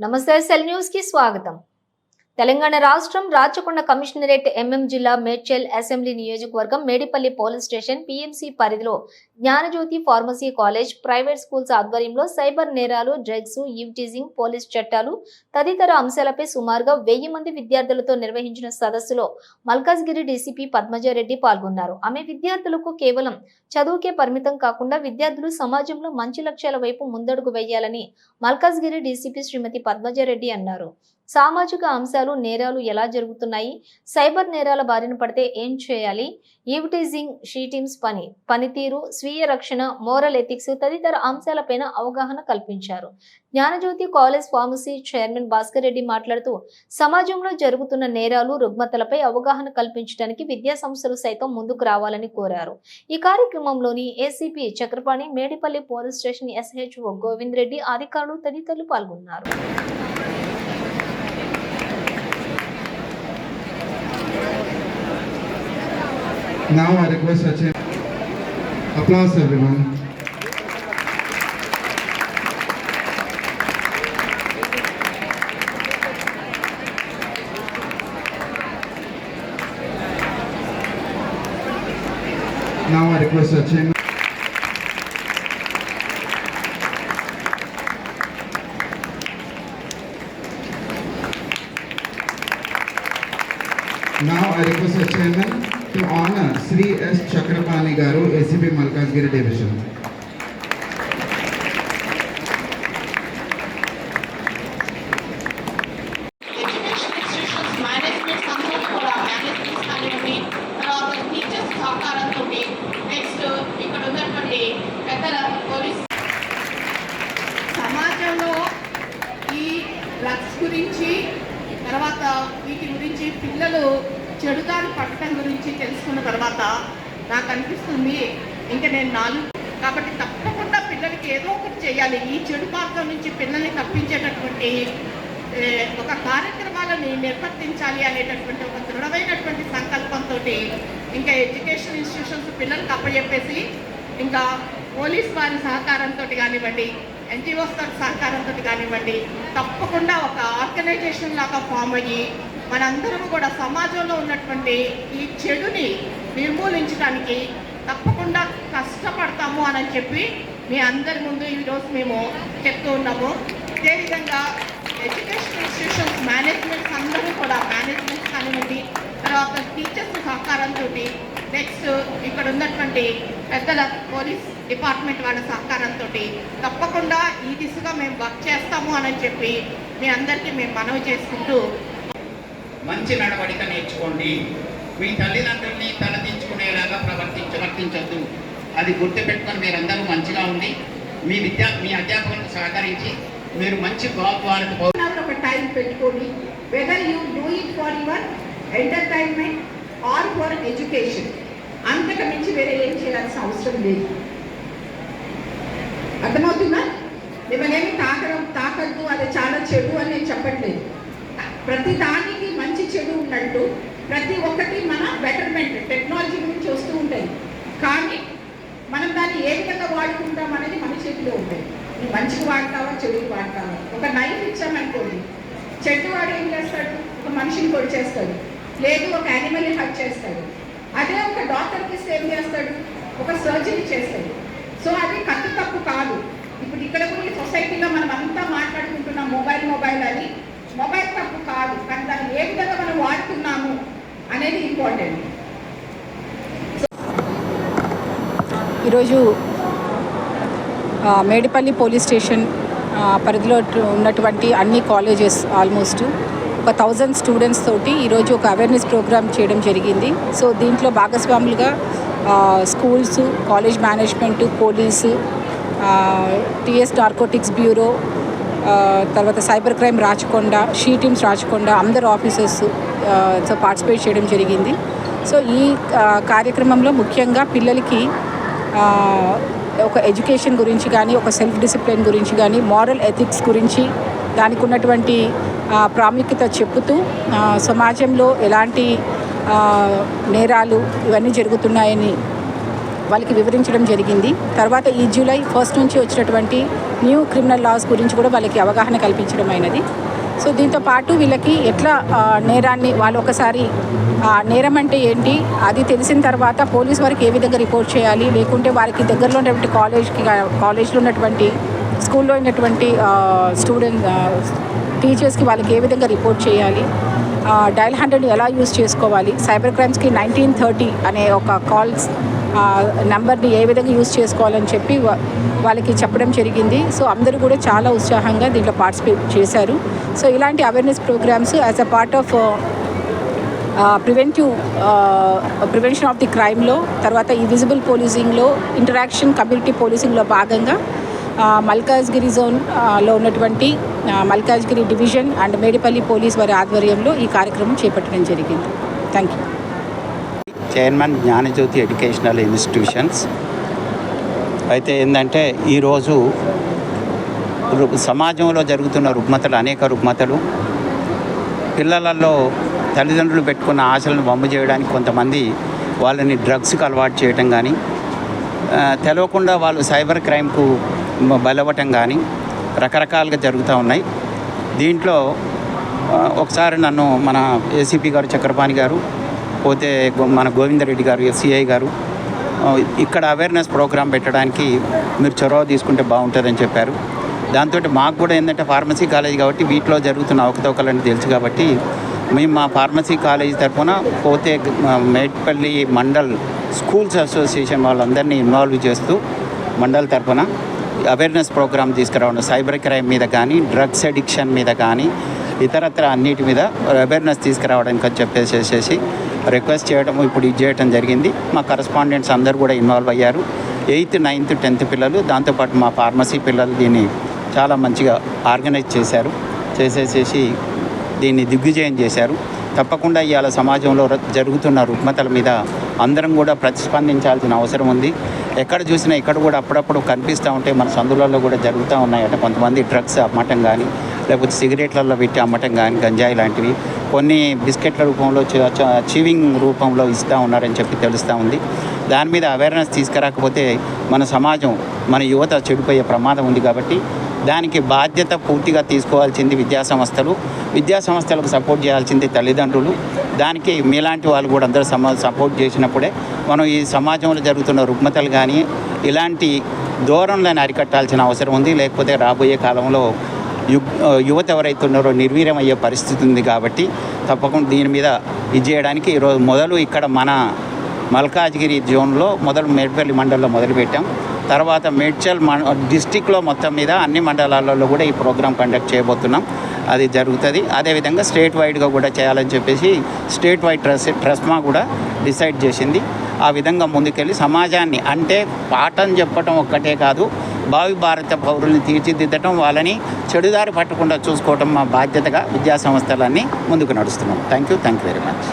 నమస్తే cell news కి స్వాగతం తెలంగాణ రాష్ట్రం రాచకొండ కమిషనరేట్ ఎంఎం జిల్లా మేడ్చల్ అసెంబ్లీ నియోజకవర్గం మేడిపల్లి పోలీస్ స్టేషన్ పిఎంసి పరిధిలో Gnanajyothi pharmacy college private schools ఆధ్వర్యంలో సైబర్ నేరాలు డ్రగ్స్ ఈవ్టీజింగ్ పోలీస్ చట్టాలు తదితర అంశాలపై సుమారుగా వెయ్యి మంది విద్యార్థులతో నిర్వహించిన సదస్సులో మల్కాజ్గిరి డీసీపీ పద్మజారెడ్డి పాల్గొన్నారు. ఆమె విద్యార్థులకు కేవలం చదువుకే పరిమితం కాకుండా విద్యార్థులు సమాజంలో మంచి లక్ష్యాల వైపు ముందడుగు వేయాలని మల్కాజ్గిరి డీసీపీ శ్రీమతి పద్మజారెడ్డి అన్నారు. సామాజిక అంశాలు నేరాలు ఎలా జరుగుతున్నాయి? సైబర్ నేరాల బారిన పడితే ఏం చేయాలి? ఈవిటీజింగ్ షీటిమ్స్ పని పనితీరు స్వీయ రక్షణ మోరల్ ఎథిక్స్ తదితర అంశాలపైన అవగాహన కల్పించారు. Gnanajyothi college pharmacy chairman Bhaskar Reddy మాట్లాడుతూ సమాజంలో జరుగుతున్న నేరాలు రుగ్మతలపై అవగాహన కల్పించడానికి విద్యా సంస్థలు సైతం ముందుకు రావాలని కోరారు. ఈ కార్యక్రమంలోని ACP Chakrapani Medipally police station SHO Govind Reddy అధికారులు తదితరులు పాల్గొన్నారు. Now I request a Sachin. Applause everyone. Now I request Sachin. Now I request the chairman to honour Shri S Chakrapani garu ACP Malkajgiri division చెడుదారి పట్టడం గురించి తెలుసుకున్న తర్వాత నాకు అనిపిస్తుంది ఇంకా నేను నాలుగు కాబట్టి తప్పకుండా పిల్లలకి ఏదో ఒకటి చేయాలి. ఈ చెడు మార్గం నుంచి పిల్లల్ని తప్పించేటటువంటి ఒక కార్యక్రమాలని నిర్వర్తించాలి అనేటటువంటి ఒక దృఢమైనటువంటి సంకల్పంతో ఇంకా ఎడ్యుకేషన్ ఇన్స్టిట్యూషన్స్ పిల్లలకు అప్పచెప్పేసి ఇంకా పోలీస్ వారి సహకారంతో కానివ్వండి ఎన్జిఓస్ తోటి సహకారంతో కానివ్వండి తప్పకుండా ఒక ఆర్గనైజేషన్ లాగా ఫామ్ అయ్యి మనందరం కూడా సమాజంలో ఉన్నటువంటి ఈ చెడుని నిర్మూలించడానికి తప్పకుండా కష్టపడతాము అని చెప్పి మీ అందరి ముందు ఈరోజు మేము చెప్తూ ఉన్నాము. అదేవిధంగా ఎడ్యుకేషన్ ఇన్స్టిట్యూషన్స్ మేనేజ్మెంట్స్ అందరూ కూడా మేనేజ్మెంట్స్ కానివ్వండి తర్వాత టీచర్స్ సహకారంతో నెక్స్ట్ ఇక్కడ ఉన్నటువంటి పెద్దల పోలీస్ డిపార్ట్మెంట్ వాళ్ళ సహకారంతో తప్పకుండా ఈ దిశగా మేము వర్క్ చేస్తాము అని చెప్పి మీ అందరికీ మేము మనవి చేసుకుంటూ మంచి నడవడిక నేర్చుకోండి. మీ తల్లిదండ్రుల్ని తలదించుకునేలాగా ప్రవర్తించ వర్తించద్దు అది గుర్తుపెట్టుకొని మీరందరూ మంచిగా ఉండి మీ విద్యా మీ అధ్యాపకులకు సహకరించి మీరు మంచి భావాలకు ఒక టైం పెట్టుకొని whether you do it for your entertainment or for education అంతకు మించి వేరే ఏం చేయాల్సిన అవసరం లేదు. అర్థమవుతుందా? మిమ్మల్ని ఏమి తాకడం తాకద్దు అది చాలా చెడు అని నేను చెప్పట్లేదు. ప్రతి దానికి చెప్పినట్టు ప్రతి ఒక్కటి మన బెటర్మెంట్ టెక్నాలజీ గురించి వస్తూ ఉంటాయి. కానీ మనం దాన్ని ఏ విధంగా వాడుకుంటాం అనేది మన చేతిలో ఉంటాయి. నువ్వు మంచికి వాడతావా చెడుకి వాడతావా? ఒక నైఫ్ ఇచ్చామనుకోండి చెట్టు వాడు ఏం చేస్తాడు? ఒక మనిషిని పొడి చేస్తాడు. లేదు ఒక యానిమల్ని హక్ చేస్తాడు. అదే ఒక డాక్టర్కి ఇస్తే ఏం చేస్తాడు? ఒక సర్జరీ చేస్తాడు. సో అది కత్తు తప్పు కాదు. ఇప్పుడు ఇక్కడ కూడా సొసైటీలో మనం అంతా మాట్లాడుకుంటున్నాం మొబైల్ మొబైల్ అని. మొబైల్ తప్పు కాదు కానీ దాన్ని ఏ విధంగా మనం వాడుతున్నాము అనేది ఇంపార్టెంట్. ఈరోజు మేడిపల్లి పోలీస్ స్టేషన్ పరిధిలో ఉన్నటువంటి అన్ని కాలేజెస్ ఆల్మోస్ట్ ఒక థౌజండ్ స్టూడెంట్స్ తోటి ఈరోజు ఒక అవేర్నెస్ ప్రోగ్రామ్ చేయడం జరిగింది. సో దీంట్లో భాగస్వాములుగా schools college management police TS narcotics bureau తర్వాత cyber crime Rachakonda she teams Rachakonda అందరు ఆఫీసర్స్ సో పార్టిసిపేట్ చేయడం జరిగింది. సో ఈ కార్యక్రమంలో ముఖ్యంగా పిల్లలకి ఒక ఎడ్యుకేషన్ గురించి కానీ ఒక సెల్ఫ్ డిసిప్లిన్ గురించి కానీ మారల్ ఎథిక్స్ గురించి దానికి ఉన్నటువంటి ప్రాముఖ్యత చెప్పుతూ సమాజంలో ఎలాంటి నేరాలు ఇవన్నీ జరుగుతున్నాయని వాళ్ళకి వివరించడం జరిగింది. తర్వాత ఈ జూలై ఫస్ట్ నుంచి వచ్చినటువంటి న్యూ క్రిమినల్ లాస్ గురించి కూడా వాళ్ళకి అవగాహన కల్పించడం అయినది. సో దీంతో పాటు వీళ్ళకి ఎట్లా నేరాన్ని వాళ్ళు ఒకసారి ఆ, నేరం అంటే ఏంటి అది తెలిసిన తర్వాత పోలీస్ వారికి ఏ విధంగా రిపోర్ట్ చేయాలి లేకుంటే వారికి దగ్గరలో ఉన్నటువంటి కాలేజ్కి కాలేజ్లో ఉన్నటువంటి స్కూల్లో ఉన్నటువంటి స్టూడెంట్ టీచర్స్కి వాళ్ళకి ఏ విధంగా రిపోర్ట్ చేయాలి డయల్ హండ్రెడ్ ఎలా యూజ్ చేసుకోవాలి సైబర్ క్రైమ్స్కి నైన్టీన్ థర్టీ అనే ఒక కాల్స్ నెంబర్ని ఏ విధంగా యూజ్ చేసుకోవాలని చెప్పి వాళ్ళకి చెప్పడం జరిగింది. సో అందరూ కూడా చాలా ఉత్సాహంగా దీంట్లో పార్టిసిపేట్ చేశారు. సో ఇలాంటి awareness programmes as a part of preventive prevention of the క్రైమ్లో తర్వాత ఈ విజిబుల్ పోలీసింగ్లో ఇంటరాక్షన్ కమ్యూనిటీ పోలీసింగ్లో భాగంగా మల్కాజ్గిరి జోన్లో ఉన్నటువంటి Malkajgiri division and Medipally police వారి ఆధ్వర్యంలో ఈ కార్యక్రమం చేపట్టడం జరిగింది. Thank you chairman Gnanajyothi educational institutions. అయితే ఏంటంటే ఈరోజు సమాజంలో జరుగుతున్న రుగ్మతలు అనేక రుగ్మతలు పిల్లలలో తల్లిదండ్రులు పెట్టుకున్న ఆశలను బొమ్మ చేయడానికి కొంతమంది వాళ్ళని డ్రగ్స్కి అలవాటు చేయటం కానీ తెలవకుండా వాళ్ళు సైబర్ క్రైమ్కు బలవటం కానీ రకరకాలుగా జరుగుతూ ఉన్నాయి. దీంట్లో ఒకసారి నన్ను మన ఏసీపీ గారు చక్రపాణి గారు పోతే మన గోవిందరెడ్డి గారు ఎస్సీఐ గారు ఇక్కడ అవేర్నెస్ ప్రోగ్రామ్ పెట్టడానికి మీరు చొరవ తీసుకుంటే బాగుంటుందని చెప్పారు. దాంతో మాకు కూడా ఏంటంటే ఫార్మసీ కాలేజ్ కాబట్టి వీటిలో జరుగుతున్న అవకతవకలని తెలుసు కాబట్టి మేము మా ఫార్మసీ కాలేజ్ తరఫున పోతే మేట్పల్లి మండల్ స్కూల్స్ అసోసియేషన్ వాళ్ళందరినీ ఇన్వాల్వ్ చేస్తూ మండల్ తరఫున అవేర్నెస్ ప్రోగ్రామ్ తీసుకురావడం సైబర్ క్రైమ్ మీద కానీ డ్రగ్స్ అడిక్షన్ మీద కానీ ఇతరత్ర అన్నిటి మీద అవేర్నెస్ తీసుకురావడానికి అని చెప్పేసేసి రిక్వెస్ట్ చేయడం ఇప్పుడు ఇది చేయడం జరిగింది. మా కరస్పాండెంట్స్ అందరూ కూడా ఇన్వాల్వ్ అయ్యారు. ఎయిత్ నైన్త్ టెన్త్ పిల్లలు దాంతోపాటు మా ఫార్మసీ పిల్లలు దీన్ని చాలా మంచిగా ఆర్గనైజ్ చేశారు. చేసేసేసి దీన్ని దిగ్విజయం చేశారు. తప్పకుండా ఇవాళ సమాజంలో జరుగుతున్న రుగ్మతల మీద అందరం కూడా ప్రతిస్పందించాల్సిన అవసరం ఉంది. ఎక్కడ చూసినా ఇక్కడ కూడా అప్పుడప్పుడు కనిపిస్తూ ఉంటే మన సందులలో కూడా జరుగుతూ ఉన్నాయట. కొంతమంది డ్రగ్స్ అమ్మటం కానీ లేకపోతే సిగరెట్లలో పెట్టి అమ్మటం కానీ గంజాయి లాంటివి కొన్ని బిస్కెట్ల రూపంలో చీవింగ్ రూపంలో ఇస్తూ ఉన్నారని చెప్పి తెలుస్తూ ఉంది. దాని మీద అవేర్నెస్ తీసుకురాకపోతే మన సమాజం మన యువత చెడిపోయే ప్రమాదం ఉంది కాబట్టి దానికి బాధ్యత పూర్తిగా తీసుకోవాల్సింది విద్యాసంస్థలు విద్యాసంస్థలకు సపోర్ట్ చేయాల్సింది తల్లిదండ్రులు. దానికి మీలాంటి వాళ్ళు కూడా అందరూ సమా సపోర్ట్ చేసినప్పుడే మనం ఈ సమాజంలో జరుగుతున్న రుగ్మతలు కానీ ఇలాంటి ధోరణులను అరికట్టాల్సిన అవసరం ఉంది. లేకపోతే రాబోయే కాలంలో యు యువత ఎవరైతే ఉన్నారో నిర్వీర్యం అయ్యే పరిస్థితి ఉంది కాబట్టి తప్పకుండా దీని మీద ఇది చేయడానికి ఈరోజు మొదలు ఇక్కడ మన మల్కాజ్గిరి జోన్లో మొదలు మేడ్పల్లి మండలంలో మొదలుపెట్టాం. తర్వాత మేడ్చల్ మన డిస్టిక్లో మొత్తం మీద అన్ని మండలాలలో కూడా ఈ ప్రోగ్రాం కండక్ట్ చేయబోతున్నాం. అది జరుగుతుంది. అదేవిధంగా స్టేట్ వైడ్గా కూడా చేయాలని చెప్పేసి స్టేట్ వైడ్ ట్రస్ ట్రస్మా కూడా డిసైడ్ చేసింది. ఆ విధంగా ముందుకెళ్ళి సమాజాన్ని అంటే పాఠం చెప్పటం ఒక్కటే కాదు భావి భారత పౌరుల్ని తీర్చిదిద్దటం వాళ్ళని చెడుదారి పట్టకుండా చూసుకోవటం మా బాధ్యతగా విద్యా సంస్థలన్నీ ముందుకు నడుస్తున్నాం. Thank you thank you very much